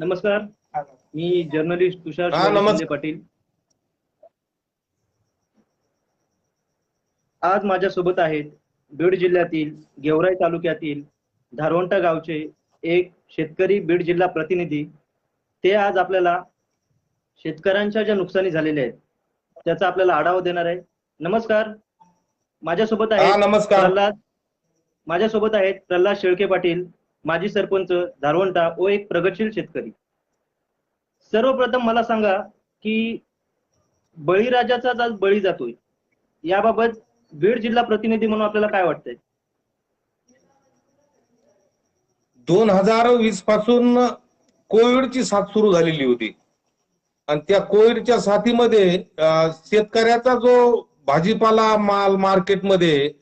नमस्कार. मी जर्नलिस्ट तुषार हा, शिवाजी पाटील. आज माझ्यासोबत आहेत बीड जिल्ह्यातील गेवराई तालुक्यातील धारवंटा गावचे एक शेतकरी बीड जिल्हा प्रतिनिधी. ते आज आपल्याला शेतकऱ्यांच्या ज्या नुकसानी झालेल्या आहेत त्याचा आपल्याला आढावा देणार आहे नमस्कार. माझ्यासोबत हा आहेत नमस्कार. प्रल्हाद माझ्यासोबत आहेत प्रल्हाद शेळके पाटील माजी सरपंच धारवंटा व एक प्रगतशील शेतकरी. सर्वप्रथम मला सांगा की बळीराजाचा आज बळी जातोय. याबाबत बीड जिल्हा प्रतिनिधी म्हणून आपल्याला काय वाटतंय? दोन हजार वीसपासून कोविडची साथ सुरू झालेली होती. आणि त्या कोविडच्या साथीमध्ये शेतकऱ्याचा जो भाजीपाला माल मार्केटमध्ये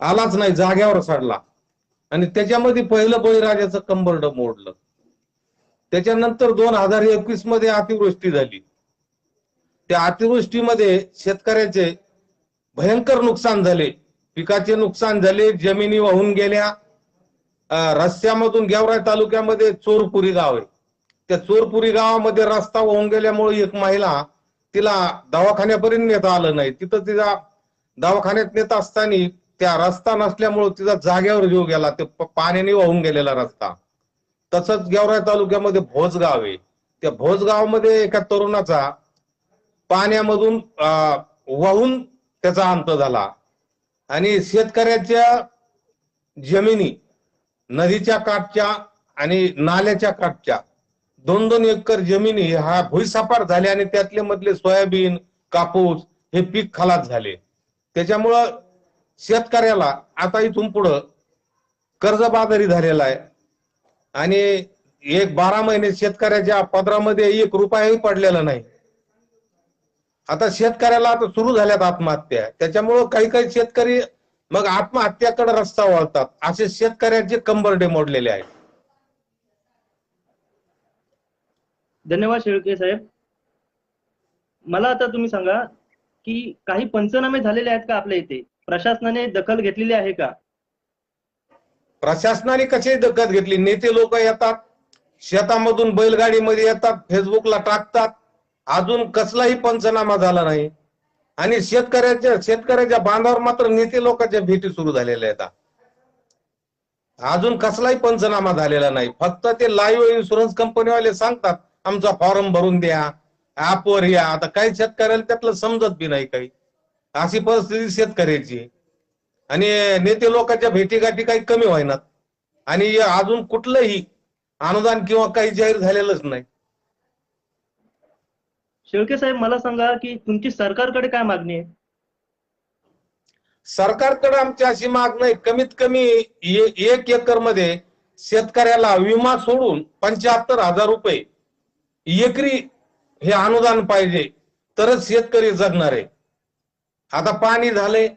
आलाच नाही जाग्यावर सडला. आणि त्याच्यामध्ये पहिलं बळीराजाचं कंबरड मोडलं. त्याच्यानंतर दोन हजार एकवीसमध्ये अतिवृष्टी झाली. त्या अतिवृष्टीमध्ये शेतकऱ्याचे भयंकर नुकसान झाले. पिकाचे नुकसान झाले जमिनी वाहून गेल्या. रस्त्यामधून गेवराय तालुक्यामध्ये चोरपुरी गाव आहे. त्या चोरपुरी गावामध्ये रस्ता वाहून गेल्यामुळे एक महिला तिला दवाखान्यापर्यंत नेता आलं नाही. तिथं तिला दवाखान्यात नेत असताना त्या रस्ता नसल्यामुळे तिचा जाग्यावर जीव गेला. ते पाण्याने वाहून गेलेला रस्ता. तसंच गेवराई तालुक्यामध्ये भोज गाव आहे. त्या भोज गावामध्ये एका तरुणाचा पाण्यामधून वाहून त्याचा अंत झाला. आणि शेतकऱ्याच्या जमिनी नदीच्या काठच्या आणि नाल्याच्या काठच्या दोन दोन एकर जमिनी हा भुईसपाट झाले आणि त्यातले मधले सोयाबीन कापूस हे पीक खलास झाले. त्याच्यामुळं शेतकऱ्याला आता इथून पुढं कर्जबाजारी झालेला आहे. आणि एक बारा महिने शेतकऱ्याच्या पदरामध्ये एक रुपयाही पडलेला नाही. आता शेतकऱ्याला आता सुरू झाल्यात आत्महत्या. त्याच्यामुळं काही काही शेतकरी मग आत्महत्याकडे रस्ता वळतात असे शेतकऱ्याचे कंबरडे मोडलेले आहेत. धन्यवाद शेळके साहेब. मला आता तुम्ही सांगा की काही पंचनामे झालेले आहेत का आपल्या इथे? प्रशासनाने दखल घेतलेली आहे का? प्रशासनाने कशी दखल घेतली? नेते लोक येतात शेतामधून बैलगाडीमध्ये येतात फेसबुकला टाकतात. अजून कसलाही पंचनामा झाला नाही. आणि शेतकऱ्याच्या शेतकऱ्याच्या बांधावर मात्र नेते लोकांच्या भेटी सुरू झालेल्या आहेत. अजून कसलाही पंचनामा झालेला नाही. फक्त ते लाईव्ह इन्शुरन्स कंपनीवाले सांगतात आमचा फॉर्म भरून द्या ऍपवर या. आता काही शेतकऱ्याला त्यातलं समजत बी नाही काही. अशी परिस्थिती शेतकऱ्याची. आणि नेते लोकांच्या भेटीगाठी काही कमी व्हायनात आणि अजून कुठलंही अनुदान किंवा काही जाहीर झालेलंच नाही. शेळके साहेब मला सांगा की तुमची सरकारकडे काय मागणी आहे? सरकारकडे आमची अशी मागणं आहे कमीत कमी एक एकरमध्ये शेतकऱ्याला विमा सोडून पंच्याहत्तर हजार रुपये एकरी हे अनुदान पाहिजे तरच शेतकरी जगणार. आहे आता पाणी झालंय.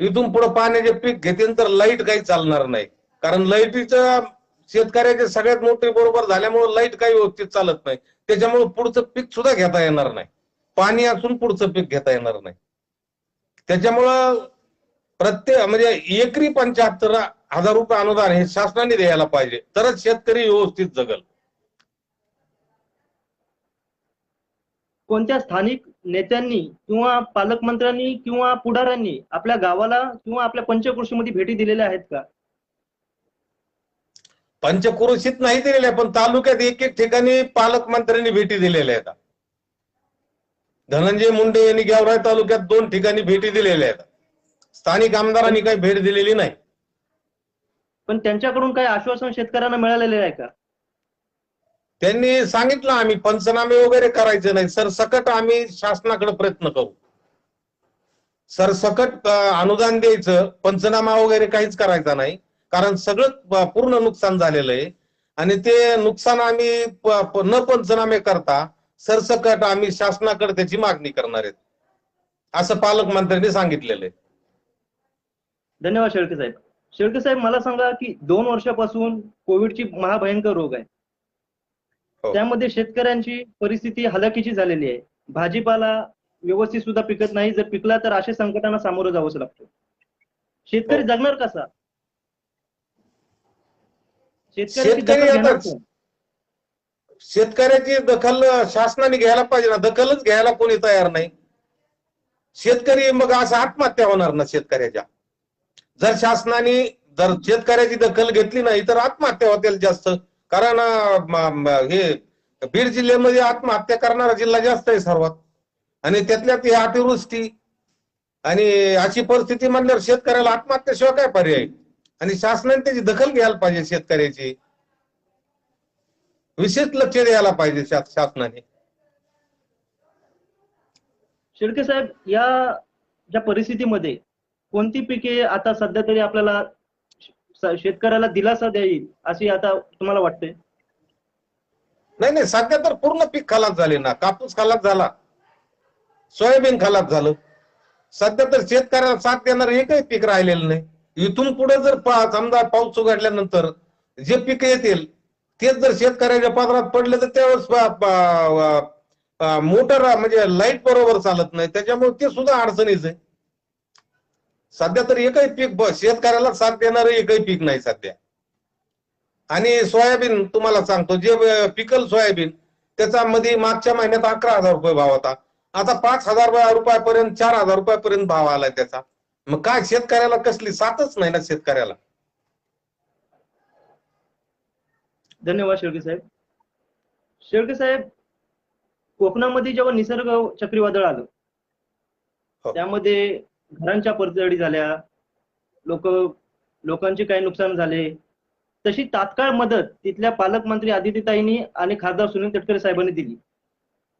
इथून पुढे पाण्याचे पीक घेतील तर लाइट काही चालणार नाही. कारण लाईटीचं शेतकऱ्याचे सगळ्यात मोठे बरोबर झाल्यामुळे लाइट काही व्यवस्थित चालत नाही. त्याच्यामुळे पुढचं पीक सुद्धा घेता येणार नाही. पाणी असून पुढचं पीक घेता येणार नाही. त्याच्यामुळं प्रत्येक म्हणजे एकरी पंच्याहत्तर हजार रुपये अनुदान हे शासनाने द्यायला पाहिजे. तरच शेतकरी व्यवस्थित जगल. कोणत्या स्थानिक नेत्यांनी किंवा पालकमंत्र्यांनी किंवा पुढाऱ्यांनी आपल्या गावाला किंवा आपल्या पंचकृषीमध्ये भेटी दिलेल्या आहेत का? पंचक्रोशीत नाही दिलेल्या पण तालुक्यात एक एक ठिकाणी पालकमंत्र्यांनी भेटी दिलेल्या आहेत. धनंजय मुंडे यांनी गेवराई तालुक्यात दोन ठिकाणी भेटी दिलेल्या आहेत. स्थानिक आमदारांनी काही भेट दिलेली नाही. पण त्यांच्याकडून काही आश्वासन शेतकऱ्यांना मिळालेले आहे का? त्यांनी सांगितलं आम्ही पंचनामे वगैरे करायचे नाही. सरसकट आम्ही शासनाकडे प्रयत्न करू. सरसकट सकट अनुदान द्यायचं पंचनामा वगैरे काहीच करायचा नाही. कारण सगळं पूर्ण नुकसान झालेलं आहे. आणि ते नुकसान आम्ही न पंचनामे करता सरसकट आम्ही शासनाकडे त्याची मागणी करणार आहेत. असं पालकमंत्र्यांनी सांगितलेलं आहे. धन्यवाद शेळके साहेब. शेळके साहेब मला सांगा की दोन वर्षापासून कोविडची महाभयंकर रोग आहे. त्यामध्ये शेतकऱ्यांची परिस्थिती हलाखीची झालेली आहे. भाजीपाला व्यवस्थित सुद्धा पिकत नाही. जर पिकला तर अशा संकटांना सामोरं जावंच लागतं. शेतकरी हो. जगणार कसा? शेतकऱ्याची शेतकरी? शेतकऱ्याची दखल शासनाने घ्यायला पाहिजे ना. दखलच घ्यायला कोणी तयार नाही. शेतकरी मग असं आत्महत्या होणार ना शेतकऱ्याच्या? जर शासनाने जर शेतकऱ्याची दखल घेतली नाही तर आत्महत्या होतील जास्त. कारण हे बीड जिल्ह्यामध्ये आत्महत्या करणारा जिल्हा जास्त आहे सर्वात. आणि त्यातल्यात ही अतिवृष्टी आणि अशी परिस्थिती म्हणल्यावर शेतकऱ्याला आत्महत्याशिवाय काय पर्याय? आणि शासनाने त्याची दखल घ्यायला पाहिजे शेतकऱ्याची. विशेष लक्ष द्यायला पाहिजे शासनाने. शेळके साहेब या ज्या परिस्थितीमध्ये कोणती पिके आता सध्या तरी आपल्याला शेतकऱ्याला दिलासा देईल अशी आता तुम्हाला वाटते नाही नाही सध्या तर पूर्ण पीक खलास झाले ना. कापूस खलास झाला. सोयाबीन खलास झालं. सध्या तर शेतकऱ्याला साथ देणार एकही पीक राहिलेलं नाही. इथून पुढे जर समजा पाऊस उघडल्यानंतर जे पीक येतील तेच जर शेतकऱ्याच्या पदरात पडले तर त्यावेळेस मोटर म्हणजे लाइट बरोबर चालत नाही. त्याच्यामुळे ते सुद्धा अडचणीच आहे. सध्या तर एकही पीक ब- शेतकऱ्याला साथ देणार एकही पीक नाही सध्या. आणि सोयाबीन तुम्हाला सांगतो जे पिकल सोयाबीन त्याचा मध्ये मागच्या महिन्यात अकरा हजार रुपये भाव होता. आता पाच हजार रुपयापर्यंत चार हजार रुपयापर्यंत भाव आलाय त्याचा. मग काय शेतकऱ्याला कसली साथच नाही ना शेतकऱ्याला? धन्यवाद शेळके साहेब. शेळके साहेब कोकणामध्ये जेव्हा निसर्ग चक्रीवादळ आलं हो. त्यामध्ये घरांच्या पडझडी झाल्या. लोक लोकांचे काही नुकसान झाले. तशी तात्काळ मदत तिथल्या पालकमंत्री आदित्यताईंनी आणि खासदार सुनील तटकरे साहेबांनी दिली.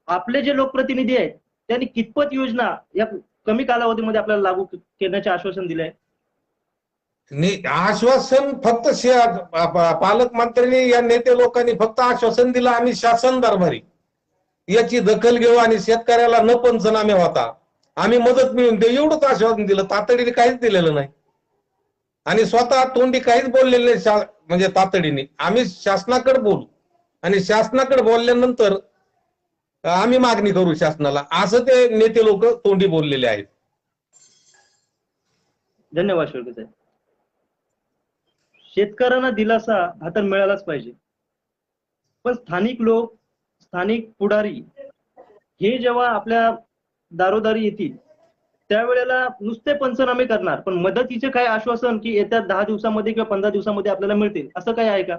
आपले जे लोकप्रतिनिधी आहेत त्यांनी कितपत योजना या कमी कालावधीमध्ये आपल्याला लागू करण्याचे आश्वासन दिले आश्वासन फक्त शे- पालकमंत्र्यांनी या नेते लोकांनी फक्त आश्वासन दिलं आम्ही शासन दरबारी. याची दखल घेऊ आणि शेतकऱ्याला न पंचनामे होता. आम्ही मदत मिळून देऊ एवढंच आश्वासन दिलं. तातडीने काहीच दिलेलं नाही. आणि स्वतः तोंडी काहीच बोललेलं नाही म्हणजे तातडीने. आम्ही शासनाकडे बोलू. आणि शासनाकडे बोलल्यानंतर आम्ही मागणी करू शासनाला. असं ते नेते लोक तोंडी बोललेले आहेत. धन्यवाद शेळके साहेब. शेतकऱ्यांना दिलासा हा तर मिळालाच पाहिजे. पण स्थानिक लोक स्थानिक पुढारी हे जेव्हा आपल्या दारोदारी येतील. त्यावेळेला नुसते पंचनामे करणार पण मदतीचे काय आश्वासन की येत्या दहा दिवसामध्ये किंवा पंधरा दिवसामध्ये आपल्याला मिळतील. असं काय आहे का?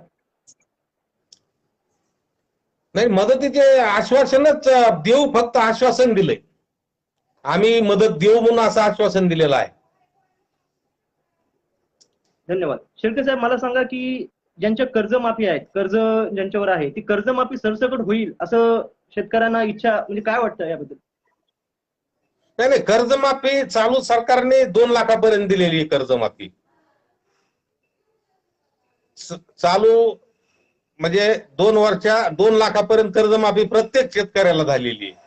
नाही मदतीचे आश्वासनच देऊ फक्त आश्वासन दिलंय. आम्ही मदत देऊ म्हणून असं आश्वासन दिलेलं आहे. धन्यवाद. शेळके साहेब मला सांगा की ज्यांच्या कर्जमाफी आहेत कर्ज ज्यांच्यावर आहे ती कर्जमाफी सरसकट होईल असं शेतकऱ्यांना इच्छा म्हणजे काय वाटतं याबद्दल? नाही नाही कर्जमाफी चालू सरकारने दोन लाखापर्यंत दिलेली आहे कर्जमाफी. चालू म्हणजे दोन वर्षा दोन लाखापर्यंत कर्जमाफी प्रत्येक शेतकऱ्याला झालेली आहे.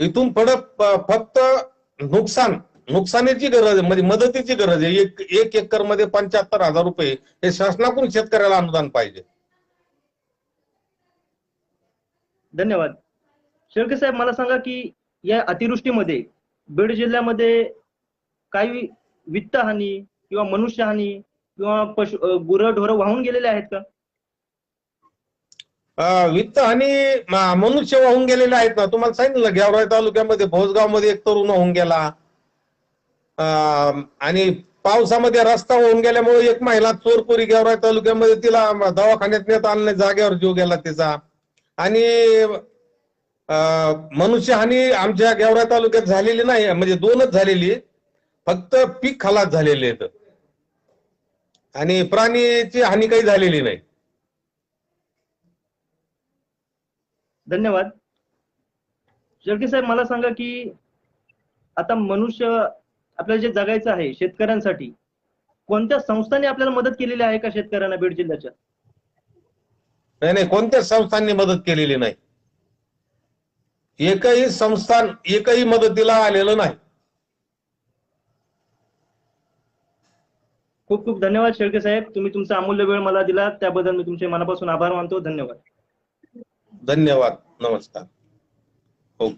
इथून पुढे फक्त नुकसान नुकसानीची गरज आहे म्हणजे मदतीची गरज आहे. एक एक एकरमध्ये पंच्याहत्तर हजार रुपये हे शासनाकडून शेतकऱ्याला अनुदान पाहिजे. धन्यवाद. शेळके साहेब मला सांगा की या अतिवृष्टीमध्ये बीड जिल्ह्यामध्ये काही वित्तहानी किंवा मनुष्यहानी किंवा पशु गुरं वाहून गेलेले आहेत का? वित्त आणि मनुष्य वाहून गेलेले आहेत ना. तुम्हाला सांगितलं गेवराई तालुक्यामध्ये भोसगावमध्ये एक तरुण होऊन गेला. आणि पावसामध्ये रस्ता होऊन गेल्यामुळे एक महिला चोरपुरी गेवराई तालुक्यामध्ये तिला दवाखान्यात नेत आलं जागेवर जीव गेला तिचा. आणि मनुष्यहानी आमच्या गेवराई तालुक्यात झालेली नाही म्हणजे दोनच झालेली. फक्त पीक खलास झालेले आहेत. आणि प्राणीची हानी काही झालेली नाही. धन्यवाद. शेळके साहेब मला सांगा की आता मनुष्य आपल्याला जे जगायचं आहे शेतकऱ्यांसाठी कोणत्या संस्थांनी आपल्याला मदत केलेली आहे का शेतकऱ्यांना बीड जिल्ह्याच्या? नाही नाही कोणत्याच संस्थांनी मदत केलेली नाही. एकही संस्थान एकही मदतीला आलेलं नाही. खूप खूप धन्यवाद शेळके साहेब. तुम्ही तुमचा अमूल्य वेळ मला दिला. त्याबद्दल मी तुमचे मनापासून आभार मानतो. धन्यवाद. धन्यवाद. नमस्कार. हो